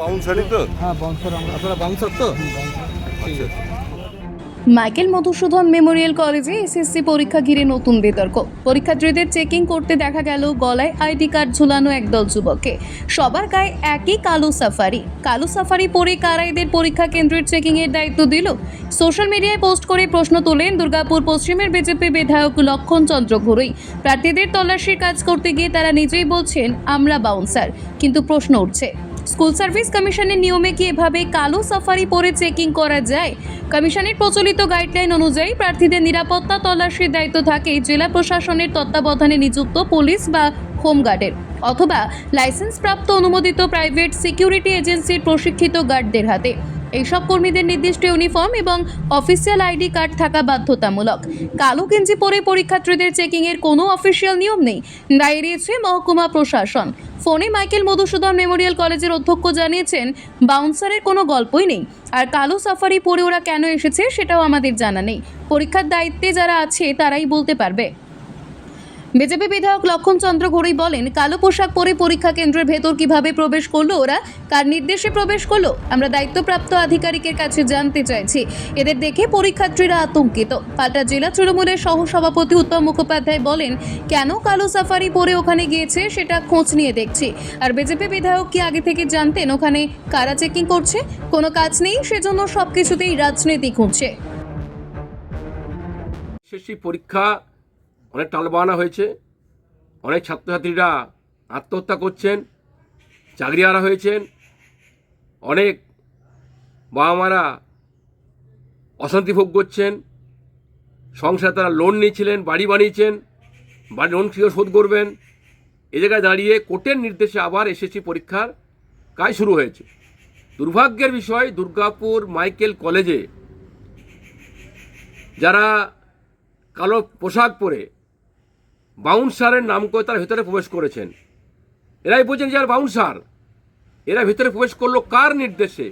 বাউন্সারই তো? হ্যাঁ বাউন্সার আমরা। আপনারা বাউন্সার তো? আচ্ছা। মাইকেল মধুসূদন মেমোরিয়াল কলেজে এসএসসি পরীক্ষা ঘিরে নতুন বিতর্ক। পরীক্ষার্থীদের চেকিং করতে দেখা গেল গলায় আইডি কার্ড ঝুলানো একদল যুবককে। সবার গায়ে একই কালো সাফারি। কালো সাফারি পরে কারা এদের পরীক্ষা কেন্দ্রের চেকিং এর দায়িত্ব দিল? সোশ্যাল মিডিয়ায় পোস্ট করে প্রশ্ন তোলেন দুর্গাপুর পশ্চিমের বিজেপি বিধায়ক লক্ষণ চন্দ্র ঘুরুই প্রার্থীদের তল্লাশির কাজ করতে গিয়ে তারা নিজেই বলছেন আমরা বাউন্সার কিন্তু প্রশ্ন উঠছে স্কুল সার্ভিস কমিশনের নিয়মে কি এভাবে কালো সাফারি পরে চেকিং করা যায়? কমিশনের প্রচলিত গাইডলাইন অনুযায়ী প্রার্থীদের নিরাপত্তা তল্লাশির দায়িত্ব থাকে জেলা প্রশাসনের তত্ত্বাবধানে নিযুক্ত পুলিশ বা হোমগার্ডের অথবা লাইসেন্সপ্রাপ্ত অনুমোদিত প্রাইভেট সিকিউরিটি এজেন্সির প্রশিক্ষিত গার্ডদের হাতে। এইসব কর্মীদের নির্দিষ্ট ইউনিফর্ম এবং অফিসিয়াল আইডি কার্ড থাকা বাধ্যতামূলক। কালো গেঞ্জি পরে পরীক্ষার্থীদের চেকিংয়ের কোনো অফিসিয়াল নিয়ম নেই। দাঁড়িয়েছে মহকুমা প্রশাসন। ফোনে মাইকেল মধুসূদন মেমোরিয়াল কলেজের অধ্যক্ষ জানিয়েছেন, বাউন্সারের কোনো গল্পই নেই। আর কালো সাফারি পরে ওরা কেন এসেছে সেটাও আমাদের জানা নেই। পরীক্ষার দায়িত্বে যারা আছে তারাই বলতে পারবে। বিজেপি বিধায়ক লক্ষণ চন্দ্র ঘড়ই বলেন, কালো পোশাক পরে পরীক্ষা কেন্দ্রের ভেতর কীভাবে প্রবেশ করল ওরা, কার নির্দেশে প্রবেশ করল, আমরা দায়িত্বপ্রাপ্ত আধিকারিকের কাছে জানতে চাইছি। এদের দেখে পরীক্ষার্থীরা আতঙ্কিত। পাল্টা জেলা তৃণমূলের সহসভাপতি উত্তম মুখোপাধ্যায় বলেন, কেন কালো সাফারি পরে ওখানে গিয়েছে সেটা খোঁজ নিয়ে দেখছি। আর বিজেপি বিধায়ক কি আগে থেকে জানতেন ওখানে কারা চেকিং করছে? কোনো কাজ নেই, সেজন্য সবকিছুতেই রাজনীতি খুঁজছে পরীক্ষা অনেক টালবাহানা হয়েছে। অনেক ছাত্রছাত্রীরা আত্মহত্যা করছেন চাকরি হারা হয়েছেন। অনেক বাবা মারা অশান্তি ভোগ করছেন। সংসারে তারা লোন নিয়েছিলেন, বাড়ি বানিয়েছেন বাড়ি লোন কীভাবে শোধ করবেন? এ জায়গায় দাঁড়িয়ে কোর্টের নির্দেশে আবার এসএসসি পরীক্ষার কাজ শুরু হয়েছে। দুর্ভাগ্যের বিষয়, দুর্গাপুর মাইকেল কলেজে যারা কালো পোশাক পরে বাউন্সারের নাম করে তারা ভেতরে প্রবেশ করেছেন। এরাই বলছেন যে আর বাউন্সার, এরা ভিতরে প্রবেশ করল কার নির্দেশে?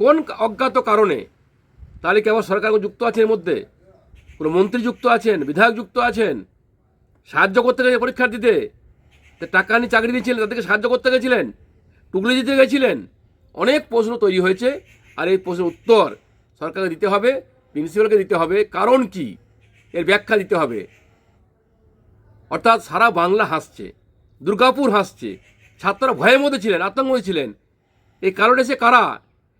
কোন অজ্ঞাত কারণে? তাহলে কেবল সরকার যুক্ত আছে এর মধ্যে? কোনো মন্ত্রী যুক্ত আছেন? বিধায়ক যুক্ত আছেন? সাহায্য করতে গেছে পরীক্ষার দিতে টাকা নিয়ে চাকরি দিয়েছিলেন তাদেরকে সাহায্য করতে গেছিলেন? টুকলি দিতে গেছিলেন? অনেক প্রশ্ন তৈরি হয়েছে, আর এই প্রশ্নের উত্তর সরকারকে দিতে হবে, প্রিন্সিপালকে দিতে হবে। কারণ কি? এর ব্যাখ্যা দিতে হবে। অর্থাৎ সারা বাংলা হাসছে, দুর্গাপুর হাসছে, ছাত্ররা ভয়ের মধ্যে ছিলেন আতঙ্ক ছিলেন। এই কারণে এসে কারা?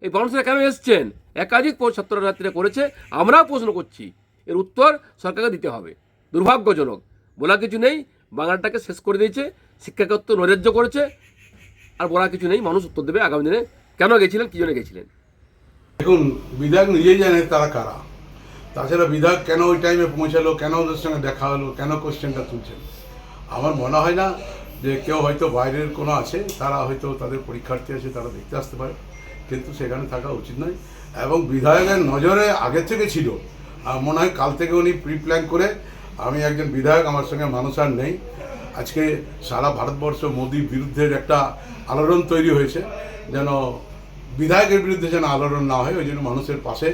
এই বাউন্সার কেন এসছেন? একাধিক ছাত্রছাত্রীরা করেছে, আমরাও প্রশ্ন করছি। এর উত্তর সরকারকে দিতে হবে। দুর্ভাগ্যজনক, বলা কিছু নেই, বাংলাটাকে শেষ করে দিয়েছে শিক্ষাকত্ব নৈরাজ্য করেছে, আর বলা কিছু নেই, মানুষ উত্তর দেবে আগামী দিনে। কেন গেছিলেন, কী জন্য গেছিলেন? দেখুন, বিধায়ক নিজেই জানে তারা কারা। তাছাড়া বিধায়ক কেন ওই টাইমে পৌঁছালো? কেন ওদের সঙ্গে দেখা হলো? কেন কোশ্চেনটা তুলছেন? আমার মনে হয় না যে কেউ হয়তো বাইরের কোনো আছে, তারা হয়তো তাদের পরীক্ষার্থী আছে, তারা দেখতে আসতে পারে। কিন্তু সেখানে থাকা উচিত নয়। এবং বিধায়কের নজরে আগে থেকে ছিল। মনে হয় কাল থেকে উনি প্রি প্ল্যান করে আমি একজন বিধায়ক, আমার সঙ্গে মানুষ আর নেই। আজকে সারা ভারতবর্ষ মোদির বিরুদ্ধে একটা আলোড়ন তৈরি হয়েছে। যেন বিধায়কের বিরুদ্ধে যেন আলোড়ন না হয়, ওই জন্য মানুষের পাশে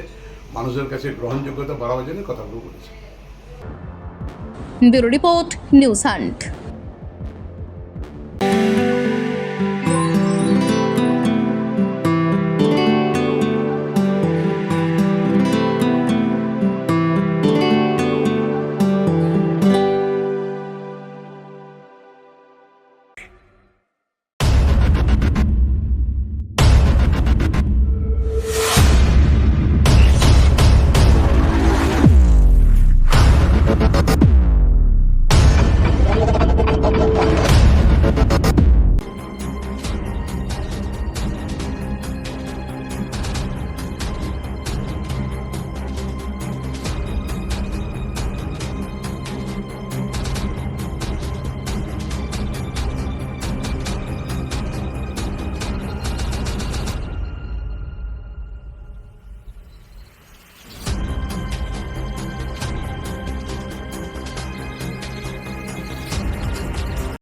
মানুষের কাছে গ্রহণযোগ্যতা বাড়াবার জন্য কথাগুলো বলেছে। Bureau report news hunt.